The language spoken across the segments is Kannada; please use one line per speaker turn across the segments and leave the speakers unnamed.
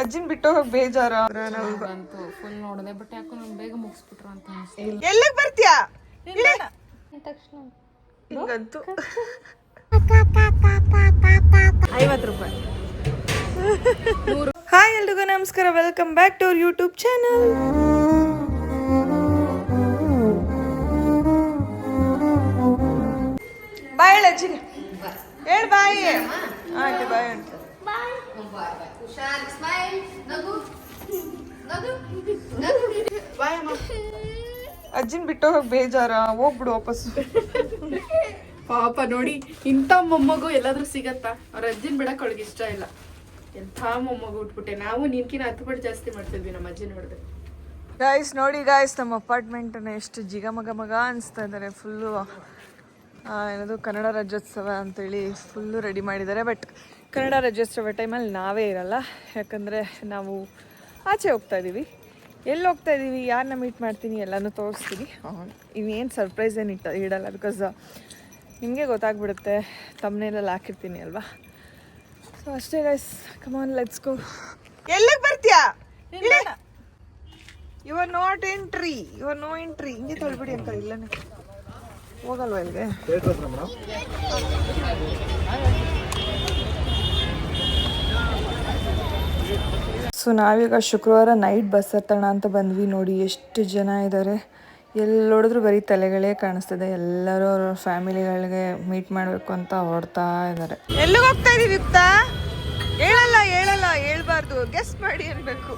ಅಜ್ಜಿನ್ ಬಿಟ್ಟು ಹೋಗಿ ಬೇಜಾರ.
ಬಂತು ಫುಲ್ ನೋಡಿದೆ ಬಟ್ ಯಾಕೋ ನಾನು ಬೇಗ ಮುಗಿಸ್ಬಿಟ್ರು ಅಂತ ಅನಿಸ್ತು.
ಎಲ್ಲಿಗ್ ಬರ್ತೀಯಾ?
ತಕ್ಷಣ.
ಹಿಂಗಂತೂ.
ಐವತ್ತು ರೂಪಾಯಿ.
ಹಾಯ್ ಎಲ್ರಿಗೂ ನಮಸ್ಕಾರ. Welcome back to our YouTube channel bye ಹೇಳ ಅಜ್ಜಿಗೆ ಹೇಳು ಬಾಯಿ ಆಂಟಿ ಬಾಯ್ ಆಂಟಿ ಅಜ್ಜಿನ್ ಬಿಟ್ಟು ಹೋಗಿ ಬೇಜಾರ. ಹೋಗ್ಬಿಡು ವಾಪಸ್.
ಪಾಪ ನೋಡಿ ಇಂಥ ಮೊಮ್ಮಗು ಎಲ್ಲಾದ್ರೂ ಸಿಗತ್ತಾ? ಅವ್ರ ಅಜ್ಜಿನ ಬಿಡಕ್ ಅವಳಿಗೆ ಇಷ್ಟ ಇಲ್ಲ. ಎಂಥ ಮೊಮ್ಮಗು ಉಟ್ಬಿಟ್ಟೆ. ನಾವು ನಿನ್ಕಿನ ಹತ್ತು ಪಟ್ಟು ಜಾಸ್ತಿ ಮಾಡ್ತಿದ್ವಿ ನಮ್ಮ ಅಜ್ಜಿನ ನೋಡಿದ್ರೆ
ಗಾಯ್ಸ್ ನೋಡಿ ಗಾಯ್ಸ್ ನಮ್ಮ ಅಪಾರ್ಟ್ಮೆಂಟನ್ನು ಎಷ್ಟು ಜಿಗಮಗ ಮಗ ಅನಿಸ್ತಾ ಇದ್ದಾರೆ ಫುಲ್ಲು ಏನದು ಕನ್ನಡ ರಾಜ್ಯೋತ್ಸವ ಅಂತೇಳಿ ಫುಲ್ಲು ರೆಡಿ ಮಾಡಿದ್ದಾರೆ. ಬಟ್ ಕನ್ನಡ ರಾಜ್ಯೋತ್ಸವ ಟೈಮಲ್ಲಿ ನಾವೇ ಇರಲ್ಲ. ಯಾಕಂದರೆ ನಾವು ಆಚೆ ಹೋಗ್ತಾ ಇದ್ದೀವಿ. ಎಲ್ಲಿ ಹೋಗ್ತಾ ಇದ್ದೀವಿ? ಯಾರನ್ನ ಮೀಟ್ ಮಾಡ್ತೀನಿ? ಎಲ್ಲನೂ ತೋರಿಸ್ತೀನಿ. ಇನ್ನೇನು ಸರ್ಪ್ರೈಸ್ ಏನು ಇಟ್ಟ ಇಡಲ್ಲ ಬಿಕಾಸ್ ನಿಮಗೆ ಗೊತ್ತಾಗ್ಬಿಡುತ್ತೆ. ತಮ್ಮನೇಲೆಲ್ಲ ಹಾಕಿರ್ತೀನಿ ಅಲ್ವಾ? ಸೊ ಅಷ್ಟೇ ಗೈಸ್ ಕಮಾನ್ ಲೆಟ್ಸ್ ಗೋ ಎಲ್ಲಿಗೆ ಬರ್ತೀಯಾ? You are not entry you are no entry ಹಿಂಗೆ ತೊಳ್ಬಿಡಿ ಅಂತ ಇಲ್ಲನೇ. ಹೋಗಲ್ವಾ ಇಲ್ಲಿಗೆ ಸೊ ನಾವೀಗ ಶುಕ್ರವಾರ ನೈಟ್ ಬಸ್ ಹತ್ತೋಣ ಅಂತ ಬಂದ್ವಿ ನೋಡಿ ಎಷ್ಟು ಜನ ಇದ್ದಾರೆ ಎಲ್ಲಿ ನೋಡಿದ್ರು ಬರೀ ತಲೆಗಳೇ ಕಾಣಿಸ್ತಿದೆ. ಎಲ್ಲರೂ ಅವ್ರ ಫ್ಯಾಮಿಲಿಗಳಿಗೆ ಮೀಟ್ ಮಾಡಬೇಕು ಅಂತ ಹೊಡ್ತಾ ಇದ್ದಾರೆ ಎಲ್ಲಿಗೆ ಹೋಗ್ತಾ ಇದ್ದೀವಿ ಯುಕ್ತ ಹೇಳಲ್ಲ ಹೇಳಲ್ಲ ಹೇಳ್ಬಾರ್ದು. ಗೆಸ್ ಮಾಡಿ ಅನ್ಬೇಕು.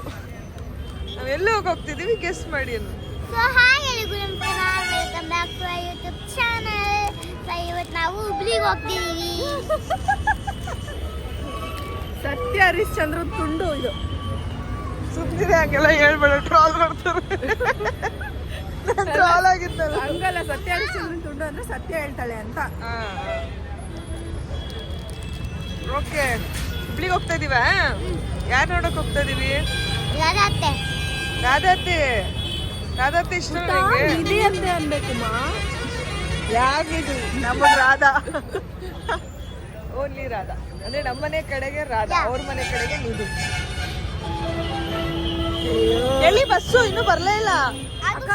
ನಾವು ಎಲ್ಲಿ ಹೋಗಿ ಹೋಗ್ತಿದೀವಿ? ಗೆಸ್ ಮಾಡಿ ಅನ್ನು
ಸೊ ಹಾಯ್ ಎಲ್ರಿಗೂ. ನಮಸ್ಕಾರ welcome back to YouTube channel. So ಇವತ್ತು ನಾವು ಹುಬ್ಳಿಗೆ ಹೋಗ್ತಿದ್ದೀವಿ
ಸತ್ಯ ಹರಿಶ್ಚಂದ್ರ ತುಂಡು ಇದು.
ಸುಮ್ಮನೆ ಹಂಗೆಲ್ಲ ಹೇಳ್ಬೇಡ ಟ್ರಾಲ್ ಮಾಡ್ತಾರೆ. ಟ್ರಾಲ್ ಆಗಿತ್ತಲ್ಲ
ಹಂಗಲ್ಲ ಸತ್ಯ ತುಂಡು ಅಂದ್ರೆ ಸತ್ಯ ಹೇಳ್ತಾಳೆ ಅಂತ.
ಓಕೆ ಹುಬ್ಳಿಗೆ ಹೋಗ್ತಾ ಇದೀವ? ಯಾರು ನೋಡಕ್ ಹೋಗ್ತಾ ಇದೀವಿ?
ಅತ್ತೆ
ರಾಧಾತಿ ರಾಧಾತಿ ಇಷ್ಟ ನನಗೆ
ನಿಧಿ ಅಂತ ಅನ್ಬೇಕಮ್ಮ.
ಯಾರಿದು ನಮ್ಮ ರಾಧಾ. ಓನ್ಲಿ ರಾಧಾ. ಅಂದ್ರೆ ನಮ್ಮನೆ ಕಡೆಗೆ ರಾಧಾ. ಅವ್ರ ಮನೆ ಕಡೆಗೆ ನಿಧಿ ಎಲ್ಲಿ ಬಸ್ಸು? ಇನ್ನೂ ಬರಲೇ ಇಲ್ಲ.
ಅಕ್ಕ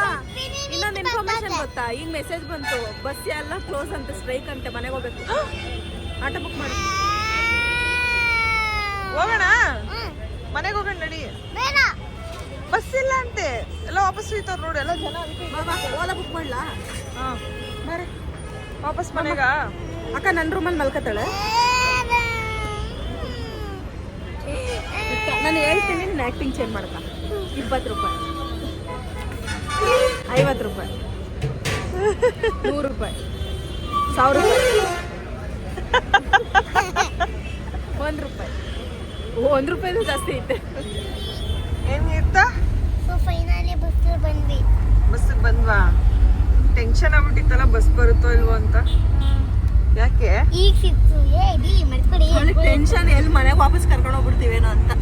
ಇನ್ನೊಂದು ಇನ್ಫಾರ್ಮೇಶನ್ ಗೊತ್ತಾ? ಈಗ ಮೆಸೇಜ್ ಬಂತು. ಬಸ್ ಎಲ್ಲ ಕ್ಲೋಸ್ ಅಂತ ಸ್ಟ್ರೈಕ್ ಅಂತೆ ಮನೆಗೆ ಹೋಗ್ಬೇಕು. ಆಟೋ ಬುಕ್ ಮಾಡಿ.
ಹೋಗೋಣ? ಮನೆಗೆ ಹೋಗೋಣ ನಡಿ. ಬಸ್ ಇಲ್ಲ ಅಂತೆ. ಎಲ್ಲ ವಾಪಸ್ ಹೋಯ್ತವ್ರು ನೋಡಿ ಎಲ್ಲ ಜನ
ಓಲಾ ಬುಕ್ ಮಾಡ್ಲಾ?
ಹಾಂ. ಬರ್ರಿ ವಾಪಸ್ ಮನೆಗ?
ಅಕ್ಕ ನನ್ನ ರೂಮಲ್ಲಿ ಮಲ್ಕತ್ತಾಳೆ. ನಾನು ಹೇಳ್ತೀನಿ ನಿನ್ನ ಆ್ಯಕ್ಟಿಂಗ್ ಚೇಂಜ್ ಮಾಡಕ್ಕ. ಇಪ್ಪತ್ತು ರೂಪಾಯಿ. ಐವತ್ತು ರೂಪಾಯಿ. ನೂರು ರೂಪಾಯಿ. ಸಾವಿರ ರೂಪಾಯಿ. ಒಂದು ರೂಪಾಯಿ. ಒಂದು ರೂಪಾಯಿನೂ ಜಾಸ್ತಿ ಐತೆ.
ಏನ್ ಇರ್ತಾ?
ಸೊ ಫೈನಲಿ ಬಸ್ ಬಂದ್ವಿ.
ಬಸ್ ಬಂದ್ವಾ? ಟೆನ್ಷನ್ ಆಗ್ಬಿಟ್ಟಿತ್ತಲ್ಲ ಬಸ್ ಬರುತ್ತೋ ಇಲ್ವೋ ಅಂತ? ಯಾಕೆ?
ಈಗ ಸಿಕ್ತು. ಏ
ಟೆನ್ಷನ್ ಎಲ್ಲಿ ಮನೆಗೆ ವಾಪಸ್ ಕರ್ಕೊಂಡು ಹೋಗ್ಬಿಡ್ತೀವೇನೋ ಅಂತ.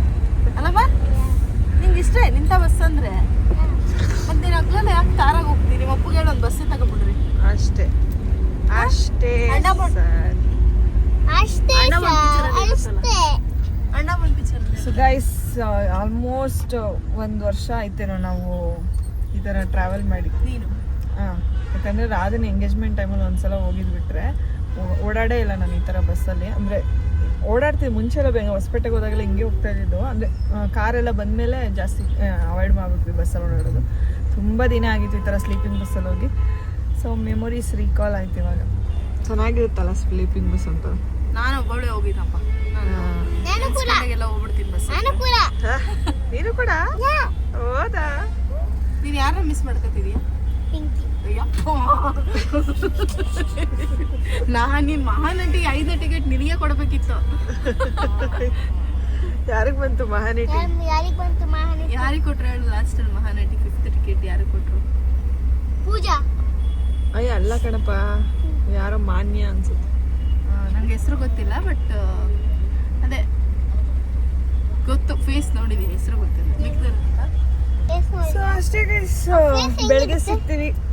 ಅಲ್ಲಮ್ಮ ನಿಂಗೆ ಇಷ್ಟ ನಿಂತ ಬಸ್ ಅಂದ್ರೆ? ಮತ್ತೆ ಅಗ್ಲಲ್ಲ ಯಾಕೆ ಕಾರಾಗ ಹೋಗ್ತೀನಿ ನಿಮ್ಮ ಅಪ್ಪಗೆ ಹೇಳಿ ಒಂದು ಬಸ್ಸೇ ತಗೊಬಿಡ್ರಿ
ಅಷ್ಟೇ. ಅಷ್ಟೇ
ಅಷ್ಟೇ ಅಷ್ಟೇ.
ಅಣ್ಣ ಒಂದು ಪಿಕ್ಚರ್
ಸೊ ಗೈಸ್ ಆಲ್ಮೋಸ್ಟ್ ಒಂದು ವರ್ಷ ಆಯ್ತೇನೋ ನಾವು ಈ ಥರ ಟ್ರಾವೆಲ್ ಮಾಡಿ.
ನೀನು?
ಹಾಂ ಯಾಕಂದರೆ ರಾಧನ ಎಂಗೇಜ್ಮೆಂಟ್ ಟೈಮಲ್ಲಿ ಒಂದ್ಸಲ ಹೋಗಿದ್ಬಿಟ್ರೆ ಓಡಾಡೇ ಇಲ್ಲ ನಾನು ಈ ಥರ ಬಸ್ಸಲ್ಲಿ ಅಂದರೆ ಓಡಾಡ್ತೀವಿ. ಮುಂಚೆ ಎಲ್ಲ ಬೇಗ ಹೊಸಪೇಟೆಗೆ ಹೋದಾಗೆಲ್ಲ ಹಿಂಗೆ ಹೋಗ್ತಾ ಇದ್ದಿದ್ದು. ಅಂದರೆ ಕಾರೆಲ್ಲ ಬಂದಮೇಲೆ ಜಾಸ್ತಿ ಅವಾಯ್ಡ್ ಮಾಡ್ಬಿಟ್ವಿ ಬಸ್ಸಲ್ಲಿ ಓಡಾಡೋದು. ತುಂಬ ದಿನ ಆಗಿತ್ತು ಈ ಥರ ಸ್ಲೀಪಿಂಗ್ ಬಸ್ಸಲ್ಲಿ ಹೋಗಿ. ಸೊ ಮೆಮೊರೀಸ್ ರೀಕಾಲ್ ಆಯ್ತು ಇವಾಗ. ಚೆನ್ನಾಗಿರುತ್ತಲ್ಲ ಸ್ಲೀಪಿಂಗ್ ಬಸ್ ಅಂತ?
ನಾನು ಒಬ್ಬಳೇ ಹೋಗಿದ್ದಪ್ಪ ಎಲ್ಲ ಹೋಗ್ಬಿಡ್ತೀನಿ ಬಸ್
ನಾನು ಕೂಡ.
ನೀನು ಕೂಡ? ಹೌದಾ?
ನೀನು ಯಾರನ್ನ ಮಿಸ್ ಮಾಡ್ಕೊತಿದೀಯ? ನಾನು ನಿನ್ ಮಹಾನಟಿ ಐದು ಟಿಕೆಟ್ ನಿನಗೆ ಕೊಡಬೇಕಿತ್ತು.
ಯಾರಿಗೆ ಬಂತು ಮಹಾನಟಿ?
ಯಾರಿಗೆ ಬಂತು ಮಹಾನಟಿ?
ಯಾರಿಗೆ ಕೊಟ್ರು ಹೇಳು ಲಾಸ್ಟ್ ಅಲ್ಲಿ ಮಹಾನಟಿ ಫಿಫ್ತ್ ಟಿಕೆಟ್ ಯಾರಿಗೆ ಕೊಟ್ರು?
ಪೂಜಾ.
ಅಯ್ಯ ಅಲ್ಲ ಕಣಪ್ಪ ಯಾರೋ ಮಾನ್ಯ ಅನ್ಸುತ್ತೆ.
ನಂಗೆ ಹೆಸರು ಗೊತ್ತಿಲ್ಲ ಬಟ್ ಅದೇ ಗೊತ್ತು ಫೇಸ್ ನೋಡಿದೀನಿ ಹೆಸರು ಗೊತ್ತಿಲ್ಲ. ಮಿಕ್ಕಿದ್ರೆ
ಸೊ ಅಷ್ಟೇ ಬೆಳಗ್ಗೆ ಸಿಗ್ತೀವಿ ಆ,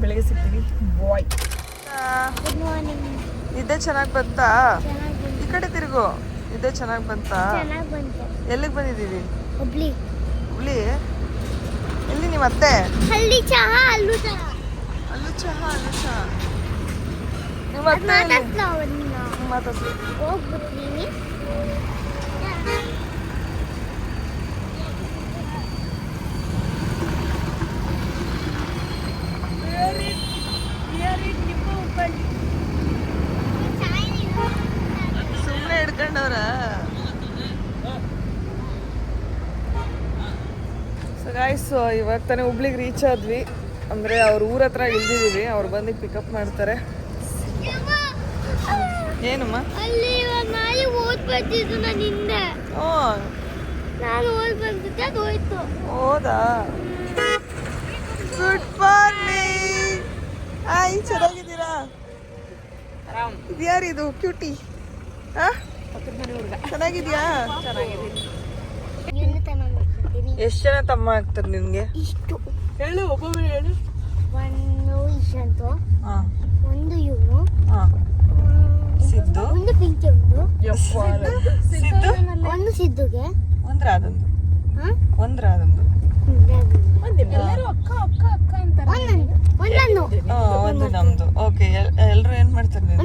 ಬೆಳಗ್ಗೆ ಸಿಗ್ತೀವಿ ಬಾಯ್
ಗುಡ್ ಮಾರ್ನಿಂಗ್
ನಿದ್ದೆ ಚೆನ್ನಾಗಿ ಬಂತಾ?
ಚೆನ್ನಾಗಿ
ಈ ಕಡೆ ತಿರುಗು. ಇದೇ ಚೆನ್ನಾಗಿ ಬಂತಾ?
ಚೆನ್ನಾಗಿ ಬಂತು.
ಎಲ್ಲಿಗೆ ಬಂದಿದ್ದೀವಿ?
ಹುಬ್ಳಿ.
ಹುಬ್ಳಿ? ಎಲ್ಲಿ ನಿಮ್ಮ ಅತ್ತೆ?
ಅಲ್ಲಿ ಚಹಾ ಅಲ್ಲೂ ಚಹಾ.
ಅಲ್ಲೂ ಚಹಾ ಅಲ್ಲೂ ಚಹಾ. ನಿಮ್ಮ ಅತ್ತೆ
ಅವನ್ನ? ಹೋಗ್ಬಿಡ್ತೀನಿ
ಗಾಯ್ಸ್ ಇವಾಗ ತಾನೇ ಹುಬ್ಳಿಗೆ ರೀಚ್ ಆದ್ವಿ. ಅಂದರೆ ಅವ್ರ ಊರ ಹತ್ರ ಇಳ್ದಿದ್ದೀವಿ ಅವ್ರು ಬಂದು ಪಿಕಪ್ ಮಾಡ್ತಾರೆ. ಏನಮ್ಮ?
ಹೌದಾ.
ಗುಡ್ ಮಾರ್ನಿಂಗ್ ಹಾಯ್ ಚೆನ್ನಾಗಿದ್ದೀರಾ? ಯಾರಿದು ಕ್ಯೂಟಿ ಹಾಂ? ಚೆನ್ನಾಗಿದ್ಯಾ?
ಚೆನ್ನಾಗಿದ್ದೀನಿ.
ಎಷ್ಟು ಜನ ತಮ್ಮ ಆಗ್ತಾರೆ ನಿಮಗೆ?
ಇಷ್ಟು.
ಹೇಳು ಒಬ್ಬೊಬ್ಬರು ಹೇಳು.
ಒಂದು
ಹಾ.
ಒಂದು ಇವನು
ಹಾ. ಸಿದ್ದು.
ಒಂದು ಪಿಂಕಿ ಒಂದು
ಸಿದ್ದು?
ಒಂದು ಸಿದ್ದುಗೆ.
ಒಂದ್ರ ಅದೊಂದು
ಹಾ?
ಒಂದ್ರ ಅದೊಂದು ಒಂದು ನಮ್ದು. ಓಕೆ ಎಲ್ಲರೂ ಏನ್ ಮಾಡ್ತಾರೆ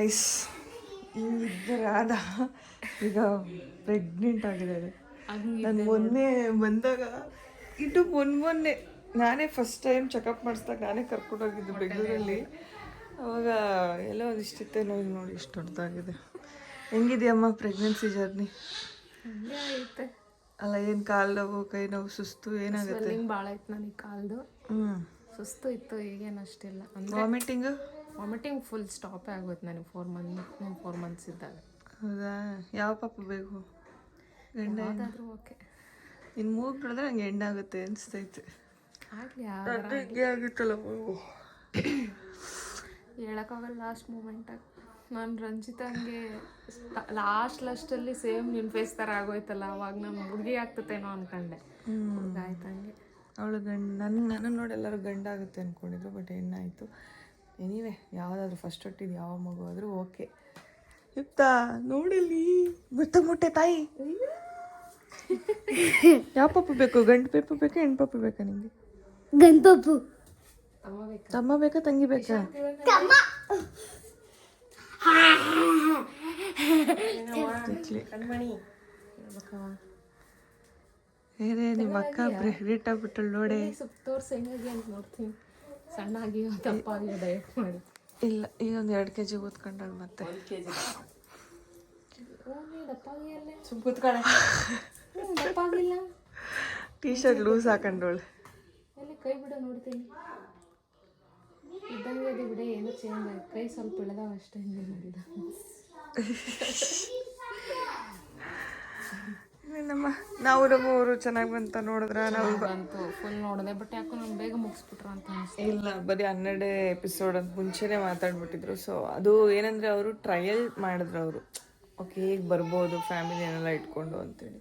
ಸೊ ಗೈಸ್ ಹಿಂಗಿದ್ದ ರಾಧ ಈಗ ಪ್ರೆಗ್ನೆಂಟ್ ಆಗಿದ್ದಾರೆ ನಾನು ಮೊನ್ನೆ ಬಂದಾಗ ಇದು ಮೊನ್ನೆ ಮೊನ್ನೆ ನಾನೇ ಫಸ್ಟ್ ಟೈಮ್ ಚೆಕಪ್ ಮಾಡಿಸ್ದಾಗ ನಾನೇ ಕರ್ಕೊಂಡೋಗಿದ್ದು ಬೆಂಗಳೂರಲ್ಲಿ. ಅವಾಗ ಎಲ್ಲ ಒಂದಿಷ್ಟಿತ್ತೆ ನೋಡಿ ನೋಡಿ ಇಷ್ಟು ದೊಡ್ಡದಾಗಿದೆ. ಹೆಂಗಿದೆಯಮ್ಮ ಪ್ರೆಗ್ನೆನ್ಸಿ ಜರ್ನಿ
ಆಯ್ತೆ.
ಅಲ್ಲ ಏನು ಕಾಲು ನೋವು ಕೈ ನೋವು ಸುಸ್ತು ಏನಾಗುತ್ತೆ?
ಭಾಳ ಆಯ್ತು ನನಗೆ ಕಾಲ್ದು.
ಹ್ಞೂ
ಸುಸ್ತು ಇತ್ತು ಈಗೇನು ಅಷ್ಟಿಲ್ಲ.
ವಾಮಿಟಿಂಗು
ವಾಮಿಟಿಂಗ್ ಫುಲ್ ಸ್ಟಾಪೇ ಆಗೋಯ್ತು ನನಗೆ ಫೋರ್ ಮಂತ್ ಫೋರ್ ಮಂತ್ಸ್ ಇದ್ದಾಗ.
ಹೌದಾ? ಯಾವ ಪಾಪ ಬೇಕು ಗಂಡ
ಯಾವುದಾದ್ರೂ ಓಕೆ
ಇನ್ನು ಮೂಗು ನೋಡಿದ್ರೆ ನಂಗೆ ಹೆಣ್ಣಾಗುತ್ತೆ ಅನಿಸ್ತೈತೆ.
ಆಗಲಿ
ಹಿಂಗೆ ಆಗಿತ್ತಲ್ಲ ಮೂಗು?
ಹೇಳೋಕ್ಕಾಗಲ್ಲ ಲಾಸ್ಟ್ ಮೂಮೆಂಟಾಗ ನಾನು ರಂಜಿತಂಗೆ ಲಾಸ್ಟ್ ಲಾಸ್ಟಲ್ಲಿ ಸೇಮ್ ನಿನ್ ಫೇಸ್ ಥರ ಆಗೋಯ್ತಲ್ಲ ಅವಾಗ ನಾನು ಹುಡುಗಿ ಆಗ್ತತೇನೋ ಅನ್ಕೊಂಡೆ. ಆಯ್ತಂಗೆ
ಅವಳು ಗಂಡ ನನ್ನ ನನ್ನ ನೋಡಿ ಎಲ್ಲರೂ ಗಂಡ ಆಗುತ್ತೆ ಅಂದ್ಕೊಂಡಿದ್ರು ಬಟ್ ಹೆಣ್ಣಾಯಿತು ಎನಿವೆ ಯಾವುದಾದ್ರೂ ಫಸ್ಟ್ ಹೊಟ್ಟಿದ್ದು ಯಾವ ಮಗು ಆದರೂ ಓಕೆ ಇಪ್ತಾ ನೋಡಲ್ಲಿ. ಮುಟ್ಟ ಮುಟ್ಟೆ ತಾಯಿ. ಯಾವ ಪಪ್ಪು ಬೇಕು? ಗಂಡು ಪಪ್ಪು ಬೇಕಾ ಹೆಣ್ಣು ಪಪ್ಪು ಬೇಕಾ ನಿಮಗೆ
ಗಣಪಪ್ಪು
ತಮ್ಮ ಬೇಕಾ? ತಂಗಿ ಬೇಕಾ. ಏನೇ ನಿಮ್ಮ ಅಕ್ಕ ಪ್ರೆಗ್ನೆಂಟ್ ಆಗ್ಬಿಟ್ಟಳು ನೋಡೆ.
ಸ್ವಲ್ಪ ತೋರ್ಸಿ ಹೆಂಗಾಗಿ ಅಂತ ನೋಡ್ತೀನಿ. ಸಣ್ಣ ಆಗಿ ದಪ್ಪ ಆಗಿ ಡಯಟ್ ಮಾಡಿ
ಇಲ್ಲ ಈಗ ಒಂದು ಎರಡು ಕೆ ಜಿ ಓದ್ಕೊಂಡಳು ಮತ್ತೆ
ನೀ ದಪ್ಪ
ಕೂತ್ಕೊಳ್ಳೆ
ಆಗಿಲ್ಲ.
ಟೀ ಶರ್ಟ್ ಲೂಸ್ ಹಾಕೊಂಡವಳು
ಎಲ್ಲಿ ಕೈ ಬಿಡ ನೋಡ್ತೀನಿ. ಇದ್ದಂಗೆ ಇದೆ ಬಿಡ ಏನೋ ಚೇಂಜ್ ಆಗಿ ಕೈ ಸ್ವಲ್ಪ ಇಳ್ದಾವ ಅಷ್ಟೇ ಹಿಂಗೆ ಮಾಡಿದ
ನಮ್ಮ ನಾವು ನಮ್ಮ ಅವರು ಚೆನ್ನಾಗಿ ಬಂತ ನೋಡಿದ್ರ ನಾವು.
ಬಂತು ಫುಲ್ ನೋಡಿದೆ ಬಟ್ ಯಾಕೋ ನಮ್ಗೆ ಬೇಗ ಮುಗಿಸ್ಬಿಟ್ರು ಅಂತ ಅನಿಸ್ತು.
ಇಲ್ಲ ಬರೀ ಹನ್ನೆರಡೇ ಎಪಿಸೋಡ್ ಅಂತ ಮುಂಚೆನೇ ಮಾತಾಡ್ಬಿಟ್ಟಿದ್ರು. ಸೊ ಅದು ಏನಂದ್ರೆ ಅವರು ಟ್ರಯಲ್ ಮಾಡಿದ್ರು ಅವರು. ಓಕೆ ಹೇಗೆ ಬರ್ಬೋದು ಫ್ಯಾಮಿಲಿನೆಲ್ಲ ಇಟ್ಕೊಂಡು ಅಂತೇಳಿ.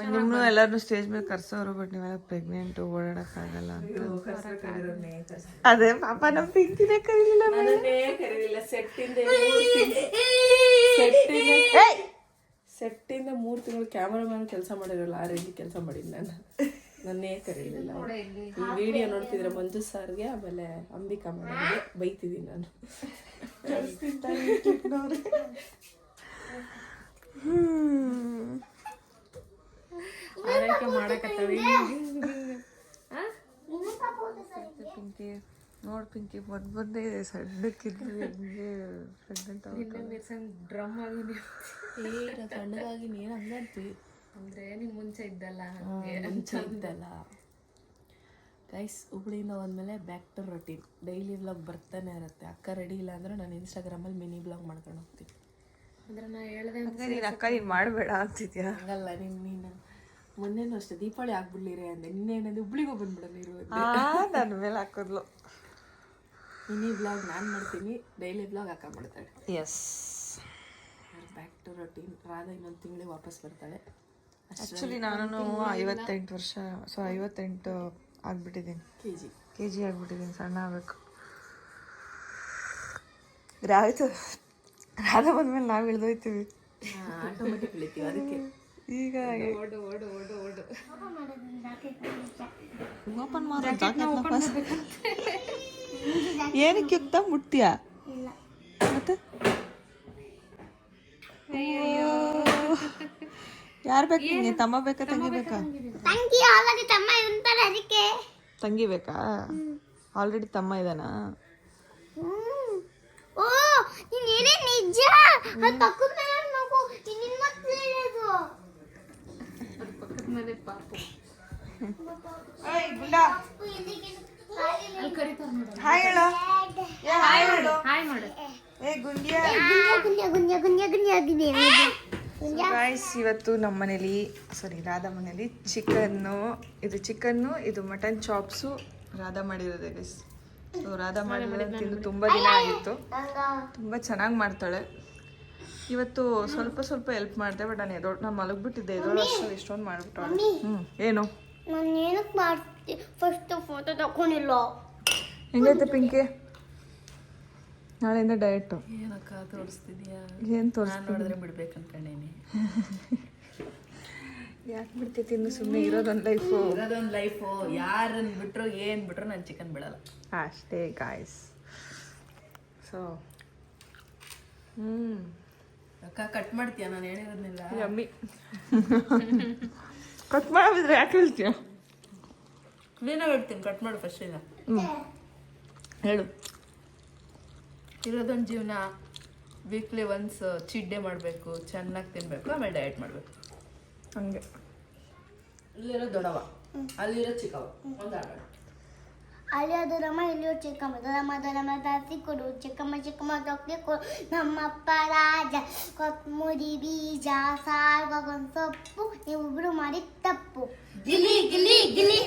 ನಿಮ್ಮನ್ನು ಎಲ್ಲರನ್ನು ಸ್ಟೇಜ್ ಮೇಲೆ ಕರ್ಸೋರು ಬಟ್ ನೀವೆಲ್ಲ ಪ್ರೆಗ್ನೆಂಟು ಓಡಾಡಕ್ಕಾಗಲ್ಲ ಅಂತ. ಅದೇ ಪಾಪ ನಮ್ಮ ಪಿಂಕಿನೇ ಕರೀಲಿಲ್ಲ
ಸೆಟ್ಟಿಂದ ಮೂರು ತಿಂಗಳು ಕ್ಯಾಮರಾಮನ್ ಕೆಲಸ ಮಾಡಿರಲ್ಲ ಆ ರೀತಿ ಕೆಲಸ ಮಾಡಿದ್ ನಾನು. ನನ್ನೇ ಕರೀಲಿಲ್ಲ. ಈ ವಿಡಿಯೋ ನೋಡ್ತಿದ್ರೆ ಮಂಜು ಸರ್ಗೆ ಆಮೇಲೆ ಅಂಬಿಕಾ ಮೇಡಮ್ಗೆ ಬೈತಿದ್ದೀನಿ ನಾನು.
ಹ್ಮ್.
ಆರೈಕೆ ಮಾಡಕತ್ತವೆ.
ನೋಡ್ ಪಿಂಕಿ ಬಂದ್ ಬಂದೇ ಹೆಂಗೆ ಪ್ರೆಗ್ನೆಂಟ್
ಡ್ರಮ್ ಆಗಿ
ಸಣ್ಣದಾಗಿ ನೀನು ಹಂಗಂತೀವಿ
ಅಂದ್ರೆ ನಿನ್ ಮುಂಚೆ ಇದ್ದಲ್ಲ
ಮುಂಚೆ ಇದ್ದಲ್ಲ. ಗೈಸ್ ಹುಬ್ಳಿಯಿಂದ ಹೋದ್ಮೇಲೆ back to routine daily vlog ಬರ್ತಾನೆ ಇರುತ್ತೆ. ಅಕ್ಕ ರೆಡಿ ಇಲ್ಲ ಅಂದ್ರೆ ನಾನು ಇನ್ಸ್ಟಾಗ್ರಾಮಲ್ಲಿ ಮಿನಿ ಬ್ಲಾಗ್ ಮಾಡ್ಕೊಂಡು ಹೋಗ್ತೀನಿ.
ಅಂದ್ರೆ ನಾ ಹೇಳ್ದೆ
ನೀನು ಅಕ್ಕ ನೀನು ಮಾಡಬೇಡ ಅಂತಿದ್ಯಾ?
ಹಂಗಲ್ಲ ನೀನು ನೀನು ಮೊನ್ನೆನೂ ಅಷ್ಟೇ ದೀಪಾವಳಿ ಆಗ್ಬಿಡ್ಲಿರಿ ಅಂದೆ. ನಿನ್ನೆ ಏನಂದ್ರೆ ಹುಬ್ಳಿಗೆ ಬಂದ್ಬಿಡೋಣ ನೀರು
ಆ ನನ್ನ ಮೇಲೆ ಹಾಕಿದ್ಲು.
ಮಿನಿ ಬ್ಲಾಗ್ ನಾನು ಮಾಡ್ತೀನಿ. ಡೈಲಿ ಬ್ಲಾಗ್ ಅಕ್ಕ ಮಾಡ್ತಾಳೆ.
Yes
back to routine Radha ಇನ್ನೊಂದು ತಿಂಗಳಿಗೆ ವಾಪಸ್ ಬರ್ತಾಳೆ.
ಆ್ಯಕ್ಚುಲಿ ನಾನು ಐವತ್ತೆಂಟು ವರ್ಷ ಸೊ ಐವತ್ತೆಂಟು ಆಗ್ಬಿಟ್ಟಿದ್ದೀನಿ.
ಕೆ ಜಿ
ಕೆ ಜಿ ಆಗ್ಬಿಟ್ಟಿದ್ದೀನಿ ಸಣ್ಣ ಆಗಬೇಕು. ರಾಯ್ತು ರಾಧಾ ಬಂದ್ಮೇಲೆ ನಾವು ಇಳಿದೋಯ್ತೀವಿ.
ಆಟೋಮೆಟಿಕ್ ಇಳಿತೀವಿ ಅದಕ್ಕೆ.
ಈಗ
ಓಡು ಓಡು ಓಡು ಓಡು.
ಓಪನ್ ಏನಕ್ಕೆ ಯುಕ್ತ ಮುಟ್ತೀಯ? ಮತ್ತೆ? ಯಾರು ಬೇಕು ನಿಂಗೆ? ತಮ್ಮ ಬೇಕಾ ತಂಗಿ ಬೇಕಾ?
ತಂಗಿ ಆಲ್ರೆಡಿ ತಮ್ಮ ಇರ್ತಾರೆ ಅದಕ್ಕೆ.
ತಂಗಿ ಬೇಕಾ? ಆಲ್ರೆಡಿ ತಮ್ಮ ಇದಾನಾ?
ಓ ನೀನ್ ಏನೇ ನಿಜ. ಅದು ಪಕ್ಕದ ಮನೆ ಮಗು ನಿನ್ನ ಮಕ್ಳು ಇರೋದು
ಪಕ್ಕದ ಮನೆ ಪಾಪು
ಹಾಯ್ ಹೇಳು ಹಾಯ್ ಹೇಳು
ಹಾಯ್ ಮಾಡು
ಏ ಗುಂಡಿಯ
ಗುಂಜ ಗುಂಜ ಗುಂಜ ಗುಂಜ ಆಗಿದೆ
ಗಾಯ್ಸ್ ಇವತ್ತು ನಮ್ಮ ಮನೇಲಿ ಸಾರಿ ರಾಧಾ ಮನೇಲಿ ಚಿಕನ್ನು ಇದು ಚಿಕನ್ನು ಇದು ಮಟನ್ ಚಾಪ್ಸು ರಾಧಾ ಮಾಡಿರೋದೆ ಗೈಸ್ ಸೊ ರಾಧಾ ಮಾಡಿದ್ರೆ ತಿಂದು ತುಂಬ ದಿನ ಆಗಿತ್ತು. ತುಂಬ ಚೆನ್ನಾಗಿ ಮಾಡ್ತಾಳೆ. ಇವತ್ತು ಸ್ವಲ್ಪ ಸ್ವಲ್ಪ ಹೆಲ್ಪ್ ಮಾಡಿದೆ ಬಟ್ ನಾನು ಎದೋ ನಾನು ಮಲಗಿಬಿಟ್ಟಿದ್ದೆ ಎದೋಳು ಅಷ್ಟು ಇಷ್ಟೊಂದು ಮಾಡಿಬಿಟ್ಟು ಹ್ಞೂ ಏನು?
ನಾನು ಏನಕ್ಕೆ ಫಸ್ಟ್ ಫೋಟೋ ತಗೊಂಡಿಲ್ಲ
ಹೆಂಗೈತೆ ಪಿಂಕಿ? ನಾಳೆಯಿಂದ ಡಯಟ್
ಏನಕ್ಕ ತೋರಿಸ್ತಿದ್ಯಾ?
ಏನು ತೋರಿಸ್
ನಾನು ನೋಡಿದ್ರೆ ಬಿಡ್ಬೇಕು ಅನ್ಕೊಂಡೇನಿ
ಯಾಕೆ ಬಿಡ್ತೈತಿ ಇನ್ನು ಸುಮ್ಮನೆ ಇರೋದೊಂದು ಲೈಫು
ಇರೋದೊಂದು ಲೈಫು ಯಾರನ್ನ ಬಿಟ್ರು ಏನು ಬಿಟ್ರು ನಾನು ಚಿಕನ್ ಬಿಡಲ್ಲ.
ಅಷ್ಟೇ ಗಾಯ್ಸ್ ಸೊ ಹ್ಞೂ
ಅಕ್ಕ ಕಟ್ ಮಾಡ್ತೀಯ? ನಾನು ಹೇಳಿರೋದ್ನೆಲ್ಲ.
ಯಮ್ಮಿ ಕಟ್ ಮಾಡಿದ್ರೆ ಯಾಕೆ ಹೇಳ್ತೀಯ?
ಕ್ಲೀನಾಗಿ ಹೇಳ್ತೀನಿ ಕಟ್ ಮಾಡು ಫಸ್ಟ್ ಈಗ.
ಹ್ಞೂ ಹೇಳು.
ಇರೋದೊಂದು ಜೀವನ ವೀಕ್ಲಿ ಒನ್ಸ್ ಚಿಡ್ಡೆ ಡೇ ಮಾಡಬೇಕು ಚೆನ್ನಾಗಿ ತಿನ್ನಬೇಕು ಆಮೇಲೆ ಡಯಟ್ ಮಾಡಬೇಕು.
ಹಂಗೆ.
ಇಲ್ಲಿರೋ ದೊಡವ ಅಲ್ಲಿರೋ ಚಿಕ್ಕವ ಒಂದಾಡ
ಅಲ್ಲಿ ಅದು ನಮ್ಮ ಇಲ್ಲಿ ಚಿಕ್ಕಮ್ಮ. ದೊಡಮ್ಮ ದೊಡಮ್ಮ ತಾತಿ ಕೊಡು. ಚಿಕ್ಕಮ್ಮ ಚಿಕ್ಕಮ್ಮ ತೊಕ್ಕೆ ಕೊಡು. ನಮ್ಮಪ್ಪ ರಾಜ ಕೊತ್ತಂಬರಿ ಬೀಜ ಸಾರ್ಗೊಂದು ಸೊಪ್ಪು. ನೀವಿಬ್ರು ಮಾಡಿ ತಪ್ಪು. ಗಿಲಿ ಗಿಲಿ ಗಿಲಿ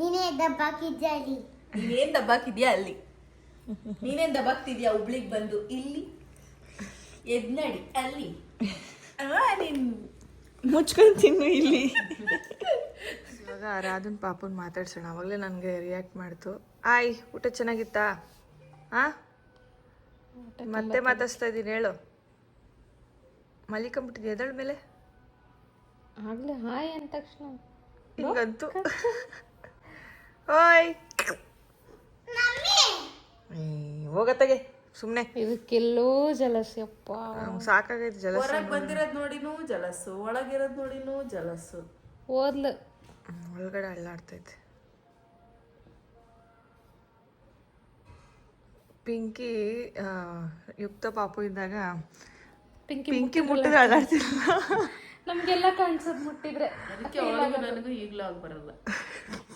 ನೀನೇ ದಬ್ಬಾಕಿದ್ದಲ್ಲಿ
ನೀನೇನ್ ದಬ್ಬಾಕಿದ್ಯಾ ಅಲ್ಲಿ? ನೀನೇನ್ ಬಗ್ತಿದ್ಯಾ ಹುಬ್ಳಿಗ್ ಬಂದು? ಇಲ್ಲಿ. ಎದ್ನಡಿ ಅಲ್ಲಿ. ನೀನ್
ಮುಚ್ಕೊಂಡು ತಿನ್ನು ಇಲ್ಲಿ. ಇವಾಗ ರಾಧನ್ ಪಾಪನ್ ಮಾತಾಡ್ಸೋಣ. ಅವಾಗಲೇ ನನಗೆ ರಿಯಾಕ್ಟ್ ಮಾಡ್ತು. ಆಯ್ ಊಟ ಚೆನ್ನಾಗಿತ್ತಾ? ಹಾ ಮತ್ತೆ ಮಾತಾಡ್ಸ್ತಾ ಇದ್ದೀನಿ ಹೇಳು. ಮಲಿಕೊಂಬಿಟ್ಟಿದ್ದೆ ಎದಳ ಮೇಲೆ?
ಆಗ್ಲೇ ಹಾಯ್ ಅಂದ ತಕ್ಷಣ.
ಹಿಂಗಂತು. ಓಯ್ ಹೋಗತ್ತಗೆ ಸುಮ್ಮನೆ
ಇದಕ್ಕೆಲ್ಲೋ ಜಲಸಪ್ಪ
ಸಾಕಾಗೈತೆ ಜಲಸ.
ಹೊರಗ್ ಬಂದಿರೋದ್ ನೋಡಿನೂ ಜಲಸು ಒಳಗಿರೋದ್ ನೋಡಿನೂ ಜಲಸು.
ಓದ್ಲು.
ಒಳಗಡೆ ಅಳ್ಳಾಡ್ತೈತೆ ಪಿಂಕಿ ಆ, ಯುಕ್ತ ಪಾಪು ಇದ್ದಾಗ
ಪಿಂಕಿ
ಪಿಂಕಿ ಮುಟ್ಟಿದ್ರೆ ಅಳ್ಳಾಡ್ತಿಲ್ಲ
ನಮ್ಗೆಲ್ಲ ಕಾಣಿಸೋದ್ ಮುಟ್ಟಿದ್ರೆ.
ಅದಕ್ಕೆ ಅವಳಿಗೂ ನನಗೂ ಈಗಲೂ ಆಗಿ ಬರಲ್ಲ.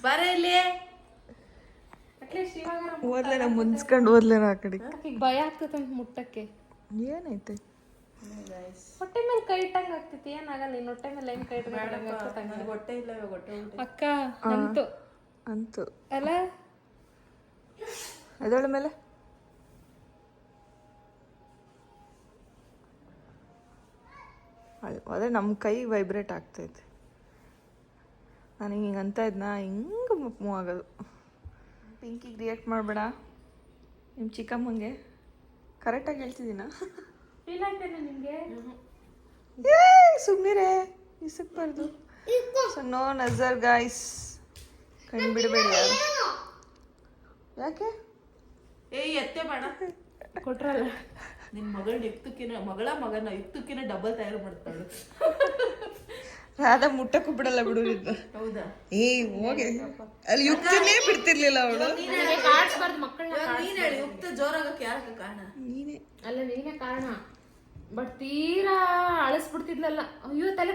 ಬರ ಇಲ್ಲಿ.
ಅಟ್ಲೀಸ್ಟ್ ಇವಾಗ
ಓದ್ಲೇನ ಮುನ್ಸ್ಕೊಂಡು ಓದ್ಲೇನ ಆ ಕಡೆ
ಈಗ ಭಯ ಆಗ್ತೈತೆ ಅಂತ ಮುಟ್ಟಕ್ಕೆ.
ಏನೈತೆ?
ಹೊಟ್ಟೆ ಮೇಲೆ ಕೈ ಇಟ್ಟಂಗ ಆಗ್ತೈತಿ ಏನಾಗಲ್ಲ ನಿನ್ನ ಹೊಟ್ಟೆ ಮೇಲೆ ಏನ್ ಕೈ ಇಟ್ಟಂಗ
ನನಗೆ ಹೊಟ್ಟೆ ಇಲ್ಲ ಹೊಟ್ಟೆ
ಅಕ್ಕ ಅಂತು
ಅಂತು
ಅಲ್ಲ?
ಅದಳ ಮೇಲೆ? ಅದೇ ನಮ್ಮ ಕೈ ವೈಬ್ರೇಟ್ ಆಗ್ತೈತೆ. ನಾನು ಹಿಂಗೆ ಅಂತ ಇದ್ನ ಹಿಂಗೆ ಮೂವ್ ಆಗೋದು. ಪಿಂಕಿಗೆ ರಿಯಾಕ್ಟ್ ಮಾಡಬೇಡ. ನಿಮ್ಮ ಚಿಕ್ಕಮ್ಮಂಗೆ ಕರೆಕ್ಟಾಗಿ ಹೇಳ್ತಿದ್ದೀನ?
ಫೀಲ್ ನಿಮಗೆ?
ಏ ಸುಮ್ಮನಿರೇ ಇಸಕ್ಬಾರ್ದು. ಸೊ ನೋ ನಜರ್ ಗಾಯ್ಸ್ ಕಣ್ಣು ಬಿಡಬೇಡಿ ಯಾರು? ಯಾಕೆ?
ಏಯ್ ಎತ್ತೆ ಬೇಡ.
ಕೊಟ್ರಲ್ಲ.
ನಿಮ್ಮ ಮಗಳ ಯುಕ್ತಕ್ಕಿನ ಮಗಳ ಮಗನ ಯುಕ್ತಕ್ಕಿನ ಡಬಲ್ ತಯಾರು ಮಾಡ್ತಾಳು.
ರಾಧಾ ಮುಟ್ಟಕ್ಕೂ ಬಿಡಲ್ಲ ಬಿಡು ಏ ಹೋಗಿ. ಅಲ್ಲಿ ಯುಕ್ತನೇ ಬಿಡ್ತಿರ್ಲಿಲ್ಲ ಅವಳು.
ನೀನೇ
ಅಲ್ಲ ನೀನೇ ಕಾರಣ? ಬಟ್ ತೀರಾ ಅಳಿಸ್ಬಿಡ್ತಿದ್ಲಲ್ಲ. ಅಯ್ಯೋ ತಲೆ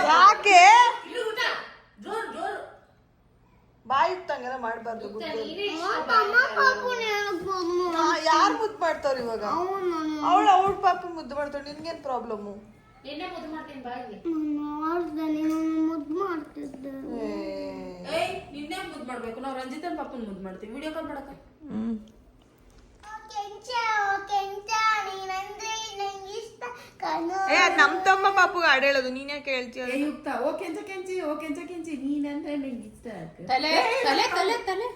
ಯಾಕೆ?
ಜೋರ್ ಜೋರ್.
ಬಾಯಿ ಇತ್ತಂಗೆಲ್ಲ ಮಾಡಬಾರ್ದು
ಅಮ್ಮ ಪಾಪುನೇ ಆಗ್ಬೋದು
ಯಾರು ಮುದ್ದು ಮಾಡ್ತಾವ್ರ ಇವಾಗ? ಅವಳು ಅವಳ ಪಾಪ ಮುದ್ದು ಮಾಡ್ತಾಳೆ ನಿನ್ಗೇನ್ ಪ್ರಾಬ್ಲಮ್ಮು
ಮಾಡ್ತೀನಿ ಬಾ
ಇಲ್ಲಿ. ಏಯ್ ನಿನ್ನೇ ಮುದ್ದು
ಮಾಡಬೇಕು. ನಾವು ರಂಜಿತನ ಪಾಪನ್ ಮುದ್ ಮಾಡ್ತೀವಿ. ವಿಡಿಯೋ ಕಾಲ್ ಮಾಡಕ
ಏ ಅದ್ ನಮ್ ತಮ್ಮ ಪಾಪುಗ ಹಾಡು ಹೇಳೋದು. ನೀನ್ ಯಾಕೆ ಹೇಳ್ತೀಯ
ಯುಕ್ತ ಓ ಕೆಂಚ ಕೆಂಚಿ ಓ ಕೆಂಚ ಕೆಂಚಿ ನೀನಂದ್ರೆ ನಂಗೆ ಇಷ್ಟ
ತಲೆ ತಲೆ ತಲೆ ತಲೆ.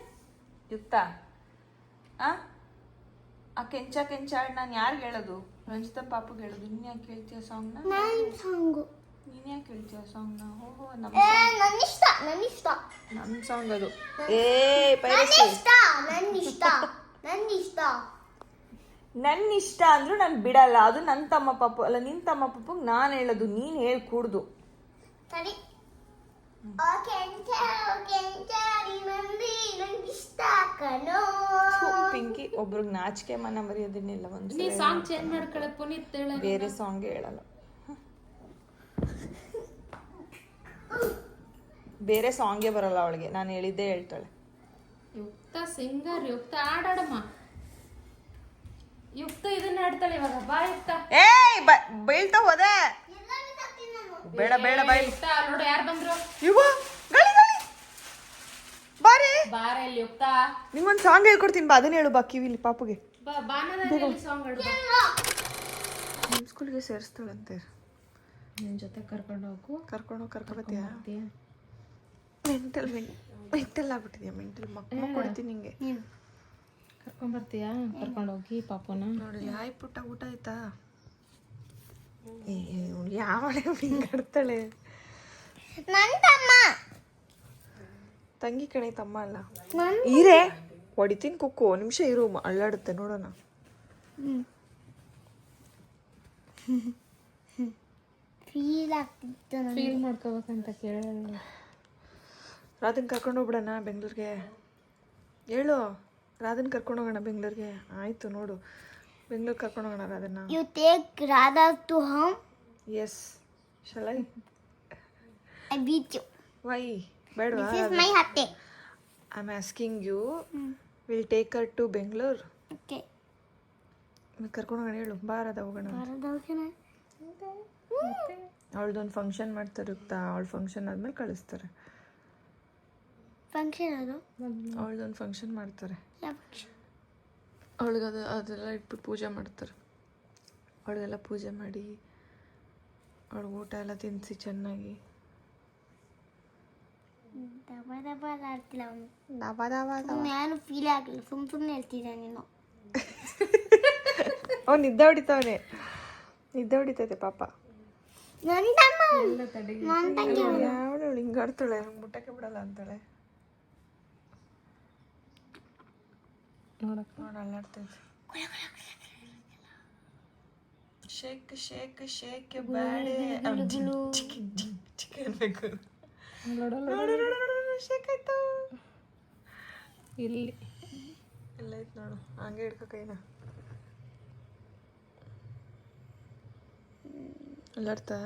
ಯುಕ್ತ ಆ? ಆ ಕೆಂಚ ಕೆಂಚ ನಾನು ಯಾರಿಗೆ ಹೇಳೋದು? ರಂಜಿತಾ ಪಾಪುಗೆ ಹೇಳೋದು ನೀನ್ ಯಾಕೆ ಹೇಳ್ತೀಯ ಸಾಂಗ್ನ
ನನ್ನ ಸಾಂಗು
ನೀನ್ ಯಾಕೆ ಹೇಳ್ತೀಯ ಸಾಂಗ್ನ ಓಹೋ ನಮ್ಮ
ಏ ನನ್ನ ಇಷ್ಟ ನನ್ನ ಇಷ್ಟ
ನನ್ ಸಾಂಗ್ ಅದು. ಏ
ನನ್ನ
ಪೈರಸಿ.
ಇಷ್ಟ ನನ್ನ ಇಷ್ಟ ನನ್ನ ಇಷ್ಟ
ನನ್ ಇಷ್ಟ ಅಂದ್ರೂ ನಾನು ಬಿಡಲ್ಲ. ಅದು ನನ್ನ ತಮ್ಮ ಪಾಪು. ಅಲ್ಲ ನಿನ್ನ ತಮ್ಮ ಪಾಪುಗೆ ನಾನು ಹೇಳೋದು ನೀನು ಹೇಳ್ಕೂಡ್ದು
ಸರಿ.
ಪಿಂಕಿ ಒಬ್ರಿಗೆ ನಾಚಿಕೆ ಮನ ಮರೆಯೋದನ್ನೆಲ್ಲ ಒಂದು
ನೀ ಸಾಂಗ್ ಚೇಂಜ್ ಮಾಡ್ಕೊಳೆ ಪುನೀತ್ ಹೇಳ
ಬೇರೆ ಸಾಂಗ್ ಹೇಳಲ್ಲ. ಬೇರೆ ಸಾಂಗೇ ಬರಲ್ಲ ಅವಳಿಗೆ. ನಾನು ಹೇಳಿದ್ದೇ ಹೇಳ್ತಾಳೆ.
ಯುಕ್ತ ಸಿಂಗರ್ ಯುಕ್ತ ಆಡಾಡಮ್ಮ. ಯುಕ್ತ ಇದನ್ನ ಆಡ್ತಾಳೆ ಇವಾಗ. ಬಾ ಯುಕ್ತ.
ಏಯ್ ಬೀಳ್ತಾ ಹೋದೆ. ಬೇಡ ಬೇಡ ಬೈ
ನೋಡು ಯಾರು ಬಂದ್ರು?
ಇವ ಗಾಳಿ ಗಾಳಿ. ಬಾರಿ.
ಬಾರ ಇಲ್ಲಿ ಯುಕ್ತ
ನಿಂಗೊಂದು ಸಾಂಗ್ ಹೇಳ್ಕೊಡ್ತೀನಿ ಬಾ ಅದನ್ನ ಹೇಳು ಬಾ ಕಿವಿಲಿ ಪಾಪುಗೆ.
ಬಾ ಬಾನದ ಸಾಂಗ್
ನಿಮ್ಮ ಸ್ಕೂಲ್ಗೆ ಸೇರಿಸ್ತಾಳಂತೆ.
ನಿನ್ನ ಜೊತೆ ಕರ್ಕೊಂಡು ಹೋಗು.
ಕರ್ಕೊಂಡು ಕರ್ಕೊಬತ್ತೀಯ ಮೆಂಟಲ್ ಮೆಂಟಲ್ ಆಗ್ಬಿಟ್ಟಿದ್ಯಾ ಮೆಂಟಲ್ ಮಕ್ಕಳು ಕೊಡ್ತೀನಿ ನಿಂಗೆ.
ಕರ್ಕೊಂಡ್ ಬರ್ತೀಯಾ? ಕರ್ಕೊಂಡು ಹೋಗಿ ಪಾಪನ.
ನೋಡಿ ಹಾಯ್ ಪುಟ್ಟ ಊಟ ಆಯ್ತಾ? ಹಿಂಗಾಡ್ತಾಳೆ ತಂಗಿ ಕಣೆ ತಮ್ಮ ಅಲ್ಲ. ಈರೇ ಹೊಡಿತೀನಿ ಕುಕ್ಕು ನಿಮಿಷ ಇರು ಅಳ್ಳಾಡುತ್ತೆ ನೋಡೋಣ.
ಫೀಲ್ ಆಗ್ತಿತ್ತು
ಫೀಲ್ ಮಾಡ್ಕೋಬೇಕಂತ ಕೇಳಲ್ಲ
ರಾಧನ್ ಕರ್ಕೊಂಡು ಹೋಗ್ಬಿಡೋಣ ಬೆಂಗಳೂರಿಗೆ. ಹೇಳು ರಾಧನ್ ಕರ್ಕೊಂಡು ಹೋಗೋಣ ಬೆಂಗಳೂರಿಗೆ. ಆಯಿತು ನೋಡು. ಬೆಂಗಳೂರಿಗೆ ಕರ್ಕೊಂಡು ಹೋಗೋಣ ರಾಧನ್ನ
you take Radha to home
yes shall I
I beat you
why ಬೇಡವಾ
ದಿಸ್ ಇಸ್ ಮೈ ಹತ್ತೆ
I am asking you will take her to Bengaluru
okay
ಕರ್ಕೊಂಡು ಹೋಗೋಣ ಹೇಳು. ಬಾರದ ಹೋಗೋಣ
ರಾಧಾ ಓಕೆನಾ
ಅವಳ್ದೊಂದು ಫಂಕ್ಷನ್ ಮಾಡ್ತಾರೆ ಗೊತ್ತಾ? ಅವಳ ಫಂಕ್ಷನ್ ಆದಮೇಲೆ ಕಳಿಸ್ತಾರೆ.
ಫಂಕ್ಷನ್ ಅದು?
ಅವಳ್ದೊಂದು ಫಂಕ್ಷನ್ ಮಾಡ್ತಾರೆ.
ಯಾವ function?
ಅವಳಿಗೆ ಅದು ಅದೆಲ್ಲ ಇಟ್ಬಿಟ್ಟು ಪೂಜೆ ಮಾಡ್ತಾರೆ. ಅವಳಿಗೆಲ್ಲ ಪೂಜೆ ಮಾಡಿ ಅವಳಿಗೆ ಊಟ ಎಲ್ಲ ತಿನ್ನಿಸಿ ಚೆನ್ನಾಗಿ.
ದಬ ದಬ ಆಡ್ತಿಲ್ಲ ಅವನು.
ದವ ದವ ದವ
ನಾನು ಫೀಲ್ ಆಗಲಿಲ್ಲ. ಸುಮ್ ಸುಮ್ಮನೆ ಹೇಳ್ತಿದ್ದೆ ನೀನು.
ಅವ್ನು ನಿದ್ದೆ ಹೊಡಿತಾವನೆ. ನಿದ್ದೆ ಹೊಡಿತೈತೆ ಪಾಪ.
ನನ್ನ ತಮ್ಮ. ನನ್ನ ತಂಗಿ
ಯಾವಳು ಹಿಂಗಾಡ್ತಾಳೆ? ಮುಟ್ಟಕ್ಕೆ ಬಿಡಲ್ಲ ಅಂತಾಳೆ.
ನೋಡಕ್
ನೋಡಿ ಅಲ್ಲಾಡ್ತೈತೆ. ಶೇಕ್ ಶೇಕ್ ಶೇಕ್ ಬ್ಯಾಡೆ. ಚಿಕನ್ ಅನ್ಬೇಕು. ನೋಡು ನೋಡು ನೋಡು ಶೇಕ್ ಆಯ್ತು.
ಇಲ್ಲಿ.
ಎಲ್ಲ ಐತೆ ನೋಡು ಹಂಗೆ ಹಿಡ್ಕೋ ಕೈನ. ಅಲ್ಲಾಡ್ತಾ?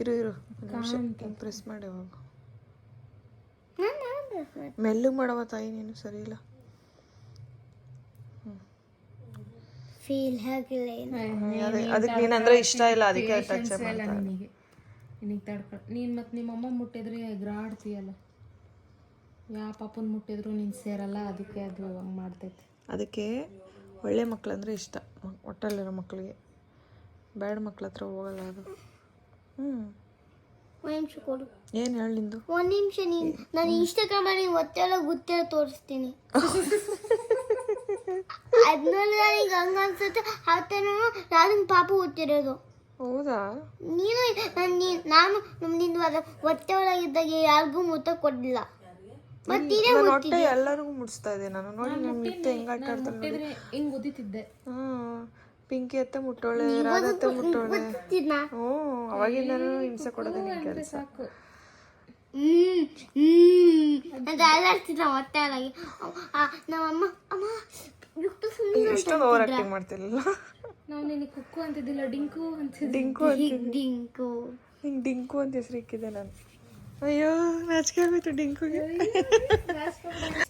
ಇರು ಇರು ಪ್ರೆಸ್ ಮಾಡಿ ಹೋಗು ಮೆಲ್ಲಗೆ ಮಾಡವ ತಾಯಿ ನೀನು ಸರಿ ಇಲ್ಲ.
ಫೀಲ್
ಅದೇ ಅದಕ್ಕೆ ನೀನಂದ್ರೆ ಇಷ್ಟ ಇಲ್ಲ ಅದಕ್ಕೆ ಟಚ್
ಇಲ್ಲ ನಿನಗೆ ನಿನಗೆ ತಡ್ಕೊಂಡು ನೀನು ಮತ್ತು ನಿಮ್ಮಮ್ಮ ಮುಟ್ಟಿದ್ರೆ ಎಗ್ರಾಡ್ತೀಯಲ್ಲ. ಯಾವ ಪಾಪನ ಮುಟ್ಟಿದ್ರು ನೀನು ಸೇರಲ್ಲ ಅದಕ್ಕೆ ಅದು ಹಂಗೆ ಮಾಡ್ತೈತೆ.
ಅದಕ್ಕೆ ಒಳ್ಳೆ ಮಕ್ಕಳಂದ್ರೆ ಇಷ್ಟ ಒಟ್ಟಲ್ಲಿರೋ ಮಕ್ಕಳಿಗೆ ಬ್ಯಾಡ್ ಮಕ್ಳ ಹತ್ರ ಹೋಗಲ್ಲ ಅದು. ಹ್ಞೂ
ಒಂದು ನಿಮಿಷ ಕೊಡು.
ಏನು ಹೇಳಿ ನಿಂದು?
ಒಂದು ನಿಮಿಷ ನೀನು ನಾನು ಇನ್ಸ್ಟಾಗ್ರಾಮಲ್ಲಿ ಒತ್ತೆಲ್ಲ ಗುತ್ತೆಲ್ಲ ತೋರಿಸ್ತೀನಿ. ನನಗೆ ಹಂಗ ಅನ್ಸುತ್ತೆ ಆ ಥರ ನಾನು ಪಾಪ ಓದ್ತಿರೋದು.
ಹೌದಾ?
ನೀನು ನಾನು ನೀ ನಾನು ನಿಂದು ಅದ ಹೊಟ್ಟೆ ಒಳಗಿದ್ದಾಗ ಯಾರಿಗೂ ಮುತ್ತ ಕೊಡಲಿಲ್ಲ ಮತ್ತೀನೇ
ನನ್ನ ಹೊಟ್ಟೆ ಎಲ್ಲರಿಗೂ ಮುಡಿಸ್ತಾ ಇದೆ ನಾನು. ನೋಡಿ ನಮ್ಮ ಮಿತ್ತೆ ಹೆಂಗ್ ಆಟ ಆಡ್ತಾಳೆ ನೋಡಿ.
ಹಿಂಗ್ ಓದಿತಿದ್ದೆ
ಹ್ಮ್ ಪಿಂಕಿ ಅತ್ತೆ ಮುಟ್ಟೋಳೆ ರಾಧತ್ತೆ ಮುಟ್ಟೋಳೆ. ಹ್ಞೂ ಅವಾಗಿಂದನೂ ಹಿಂಸೆ ಕೊಡೋದೇ ನಿನ್ ಕೆಲಸ.
ಸಾಕು.
ಹ್ಮ್ ಹ್ಮ್. ಅಂತ ಅಲ್ಲಾಡ್ತಿದ್ದ ಹೊಟ್ಟೆ ಒಳಗೆ ಆ, ನಮ್ಮಮ್ಮ ಅಮ್ಮ
ಎಷ್ಟೊಂದು ಓವರ್ ಆಕ್ಟಿಂಗ್ ಮಾಡ್ತಿರ್ಲಿಲ್ಲ.
ನಾವು ನಿನಗೆ ಕುಕ್ಕು ಅಂತಿದ್ದಿಲ್ಲ ಡಿಂಕು ಅಂತಿದ್ದೆ
ಡಿಂಕು ಅಂತ
ಡಿಂಕು.
ಹಿಂಗೆ ಡಿಂಕು ಅಂತ ಹೆಸರು ಇಕ್ಕಿದೆ ನಾನು. ಅಯ್ಯೋ ನಾಚಿಕೆ ಆಗೋಯ್ತು ಡಿಂಕುಗೆ.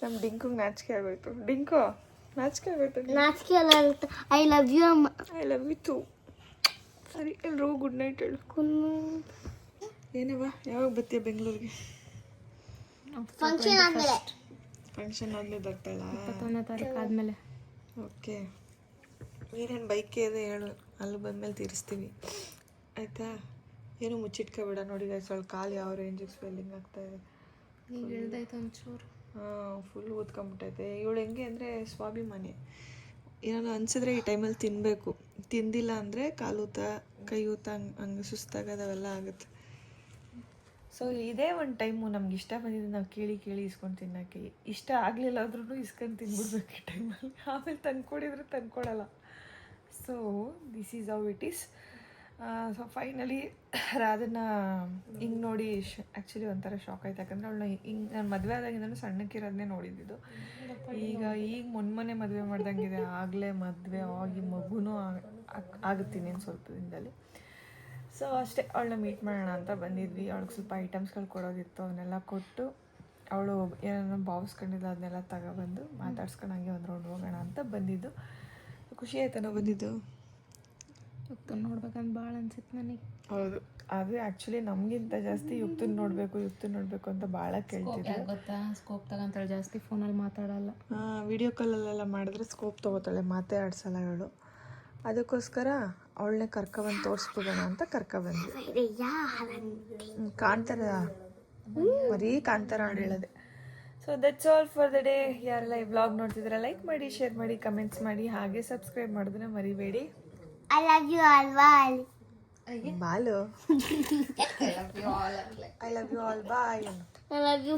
ನಮ್ಮ ಡಿಂಕುಗೆ ನಾಚಿಕೆ ಆಗೋಯ್ತು. ಡಿಂಕು ನಾಚಿಕೆ ಆಗೋಯ್ತು
ನಾಚಿಕೆ ಎಲ್ಲ ಇರುತ್ತೆ ಐ ಲವ್ ಯು ಅಮ್ಮ.
ಐ ಲವ್ ಯು ಟು ಸರಿ ಎಲ್ರೂ ಗುಡ್ ನೈಟ್ ಹೇಳು.
ಕುನ್ನು
ಏನವ್ವ? ಯಾವಾಗ ಬರ್ತೀಯ ಬೆಂಗಳೂರಿಗೆ?
ಫಂಕ್ಷನ್ ಆದ್ಮೇಲೆ.
ಫಂಕ್ಷನ್ ಆದ್ಮೇಲೆ ಬರ್ತಾಳ?
ಇಪ್ಪತ್ತೊಂದನೇ ತಾರೀಕು ಆದಮೇಲೆ.
ಓಕೆ. ಏನೇನು ಬೈಕ್ ಇದೆ ಹೇಳು. ಅಲ್ಲಿ ಬಂದಮೇಲೆ ತೀರಿಸ್ತೀವಿ. ಆಯಿತಾ? ಏನು ಮುಚ್ಚಿಟ್ಕೋಬೇಡ ನೋಡಿ ಗೈಸ್ ಅವಳು ಕಾಲು ಯಾವ ರೇಂಜಿಗೆ ಸ್ವೆಲ್ಲಿಂಗ್ ಆಗ್ತಾ ಇದೆ.
ಈಗ ಹೇಳ್ದಾಯ್ತು ಒಂಚೂರು.
ಹಾಂ ಫುಲ್ ಓದ್ಕೊಂಬಿಟ್ಟೈತೆ ಇವಳು ಹೆಂಗೆ ಅಂದರೆ ಸ್ವಾಭಿಮಾನಿ. ಏನಾದ್ರು ಅನಿಸಿದ್ರೆ ಈ ಟೈಮಲ್ಲಿ ತಿನ್ನಬೇಕು ತಿಂದಿಲ್ಲ ಅಂದರೆ ಕಾಲೂತ ಕೈ ಊತ ಹಂಗೆ ಹಂಗೆ ಸುಸ್ತಾಗದವೆಲ್ಲ ಆಗುತ್ತೆ. ಸೊ ಇದೇ ಒಂದು ಟೈಮು ನಮ್ಗೆ ಇಷ್ಟ ಬಂದಿದ್ದು ನಾವು ಕೇಳಿ ಕೇಳಿ ಇಸ್ಕೊಂಡು ತಿನ್ನೋಕ್ಕೆ. ಇಷ್ಟ ಆಗಲಿಲ್ಲ ಆದ್ರೂ ಇಸ್ಕೊಂಡು ತಿನ್ಬಿಡ್ಬೇಕು ಈ ಟೈಮಲ್ಲಿ ಆಮೇಲೆ ತಂದ್ಕೊಡಿದ್ರೆ ತಂದ್ಕೊಡಲ್ಲ. So this is how it is so finally ರಾಧನ ಹಿಂಗೆ ನೋಡಿ ಆ್ಯಕ್ಚುಲಿ ಒಂಥರ ಶಾಕ್ ಆಯ್ತು. ಯಾಕಂದರೆ ಅವಳನ್ನ ಹಿಂಗೆ, ನಾನು ಮದುವೆ ಆದಾಗಿಂದನೂ ಸಣ್ಣಕ್ಕಿರೋದನ್ನೇ ನೋಡಿದ್ದು. ಈಗ ಈಗ ಮೊನ್ನೆ ಮದುವೆ ಮಾಡ್ದಂಗಿದೆ. ಆಗಲೇ ಮದುವೆ ಆಗಿ ಮಗುನೂ ಆಗುತ್ತೆ ಇನ್ನೇನು ಸ್ವಲ್ಪ ದಿನದಲ್ಲಿ ಸೊ ಅಷ್ಟೇ ಅವಳನ್ನ ಮೀಟ್ ಮಾಡೋಣ ಅಂತ ಬಂದಿದ್ವಿ. ಅವಳಿಗೆ ಸ್ವಲ್ಪ ಐಟಮ್ಸ್ಗಳು ಕೊಡೋದಿತ್ತು ಅವನ್ನೆಲ್ಲ ಕೊಟ್ಟು ಅವಳು ಏನೇನೋ ಭಾವಿಸ್ಕೊಂಡಿಲ್ಲ ಅದನ್ನೆಲ್ಲ ತಗೊಬಂದು ಮಾತಾಡ್ಸ್ಕೊಂಡು ಹಂಗೆ ಒಂದು ರೌಂಡ್ ಹೋಗೋಣ ಅಂತ ಬಂದಿದ್ದು. ಖುಷಿ ಆಯ್ತಾನೋ ಬಂದಿದ್ದು?
ಯುಕ್ತನ್ ನೋಡ್ಬೇಕಂತ ಭಾಳ ಅನ್ಸಿತ್ತು ನನಗೆ.
ಹೌದು. ಅದು ಆ್ಯಕ್ಚುಲಿ ನಮಗಿಂತ ಜಾಸ್ತಿ ಯುಕ್ತನ್ ನೋಡಬೇಕು ಯುಕ್ತನ್ ನೋಡಬೇಕು ಅಂತ ಭಾಳ ಕೇಳ್ತಿದ್ದೆ
ಗೊತ್ತಾ? ಸ್ಕೋಪ್ ತಗೊಂತಾಳೆ ಜಾಸ್ತಿ ಫೋನಲ್ಲಿ ಮಾತಾಡಲ್ಲ.
ವಿಡಿಯೋ ಕಾಲಲ್ಲೆಲ್ಲ ಮಾಡಿದ್ರೆ ಸ್ಕೋಪ್ ತೊಗೋತಾಳೆ ಮಾತೇ ಆಡ್ಸಲ್ಲ ಅವಳು. ಅದಕ್ಕೋಸ್ಕರ ಅವಳನ್ನೇ ಕರ್ಕೊಬಂದು ತೋರಿಸ್ಬಿಡೋಣ ಅಂತ ಕರ್ಕೊಬಂದ್ವಿ. ಬಂದ್ವಿ ಕಾಂತಾರ. ಬರೀ ಕಾಣ್ತಾರ ಅವ್ಳು ಹೇಳೋದೆ. So that's all for the day ಯಾರೆಲ್ಲ ಈ ಬ್ಲಾಗ್ ನೋಡ್ತಿದ್ರೆ ಲೈಕ್ ಮಾಡಿ ಶೇರ್ ಮಾಡಿ ಕಮೆಂಟ್ಸ್ ಮಾಡಿ ಹಾಗೆ ಸಬ್ಸ್ಕ್ರೈಬ್ ಮಾಡೋದನ್ನ ಮರಿಬೇಡಿ.
I love you all bye
Balu. I love you all bye
I love you